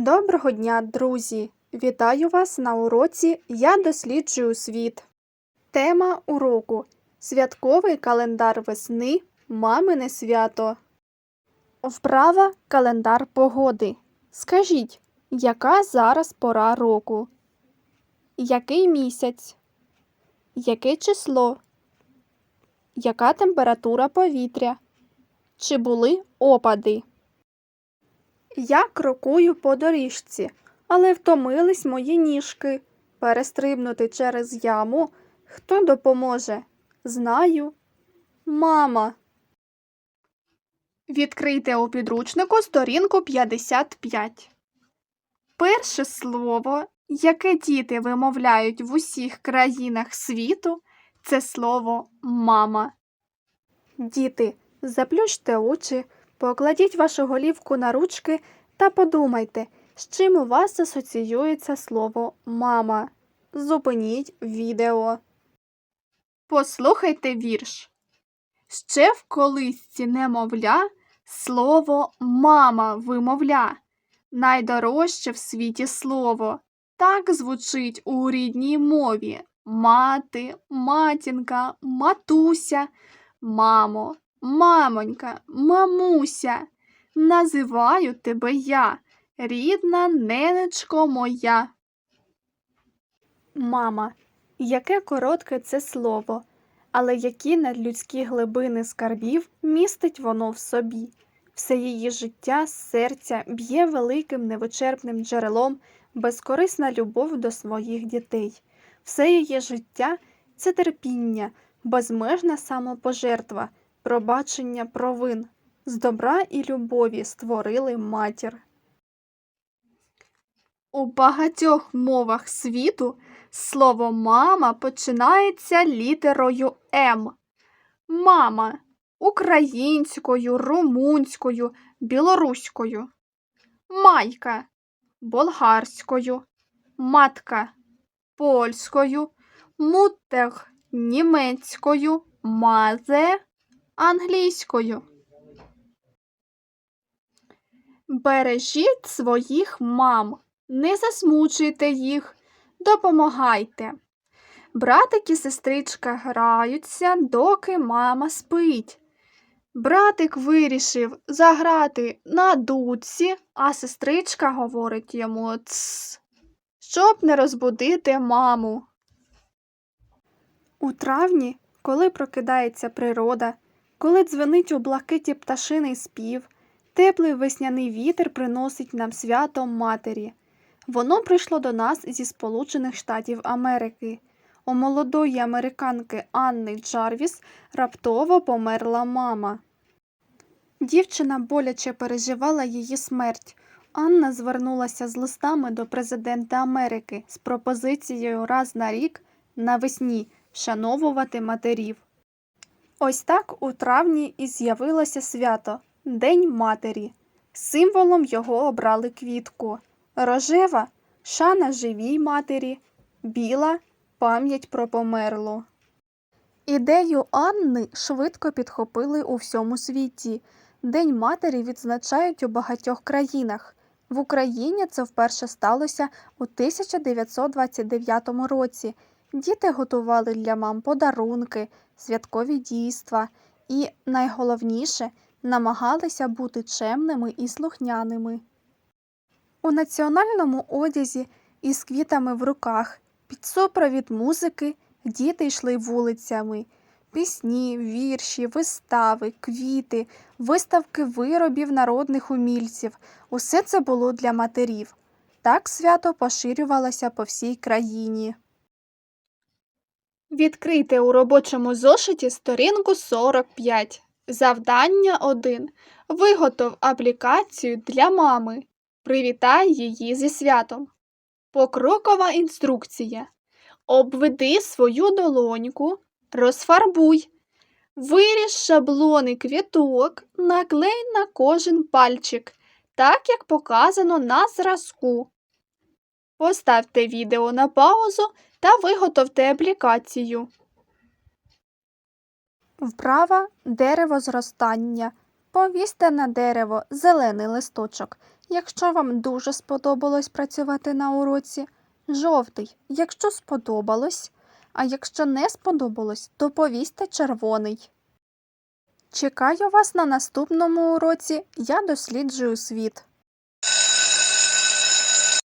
Доброго дня, друзі! Вітаю вас на уроці Я досліджую світ. Тема уроку Святковий календар весни Мамине свято. Вправа календар погоди. Скажіть, яка зараз пора року? Який місяць? Яке число? Яка температура повітря? Чи були опади? Я крокую по доріжці, але втомились мої ніжки. Перестрибнути через яму. Хто допоможе? Знаю. Мама. Відкрийте у підручнику сторінку 55. Перше слово, яке діти вимовляють в усіх країнах світу, це слово мама. Діти, заплющте очі, покладіть вашу голівку на ручки та подумайте, з чим у вас асоціюється слово мама. Зупиніть відео. Послухайте вірш. Ще в колисці немовля слово мама вимовля. Найдорожче в світі слово. Так звучить у рідній мові. Мати, матінка, матуся, мамо, мамонька, мамуся. Називаю тебе я, рідна ненечко моя. Мама, яке коротке це слово, але які надлюдські глибини скарбів містить воно в собі. Все її життя серця б'є великим невичерпним джерелом безкорисна любов до своїх дітей. Все її життя це терпіння, безмежна самопожертва, пробачення провин. З добра і любові створили матір. У багатьох мовах світу слово мама починається літерою М. Мама українською, румунською, білоруською. Майка болгарською, матка польською, мутег німецькою, мазе англійською. Бережіть своїх мам, не засмучуйте їх, допомагайте. Братик і сестричка граються, доки мама спить. Братик вирішив заграти на дудці, а сестричка говорить йому «Цс», щоб не розбудити маму. У травні, коли прокидається природа, коли дзвенить у блакиті пташиний спів, теплий весняний вітер приносить нам свято матері. Воно прийшло до нас зі Сполучених Штатів Америки. У молодої американки Анни Джарвіс раптово померла мама. Дівчина боляче переживала її смерть. Анна звернулася з листами до президента Америки з пропозицією раз на рік навесні вшановувати матерів. Ось так у травні і з'явилося свято День матері. Символом його обрали квітку. Рожева шана живій матері, біла пам'ять про померлу. Ідею Анни швидко підхопили у всьому світі. День матері відзначають у багатьох країнах. В Україні це вперше сталося у 1929 році. Діти готували для мам подарунки, святкові дійства і, найголовніше, намагалися бути чемними і слухняними. У національному одязі із квітами в руках під супровід музики діти йшли вулицями. Пісні, вірші, вистави, квіти, виставки виробів народних умільців усе це було для матерів. Так свято поширювалося по всій країні. Відкрийте у робочому зошиті сторінку 45. Завдання 1. Виготов аплікацію для мами. Привітай її зі святом. Покрокова інструкція. Обведи свою долоньку, розфарбуй. Виріж шаблони квіток, наклей на кожен пальчик, так як показано на зразку. Поставте відео на паузу та виготовте аплікацію. Вправа дерево зростання. Повісьте на дерево зелений листочок. якщо вам дуже сподобалось працювати на уроці, жовтий, якщо сподобалось, а якщо не сподобалось, то повісьте червоний. Чекаю вас на наступному уроці. Я досліджую світ.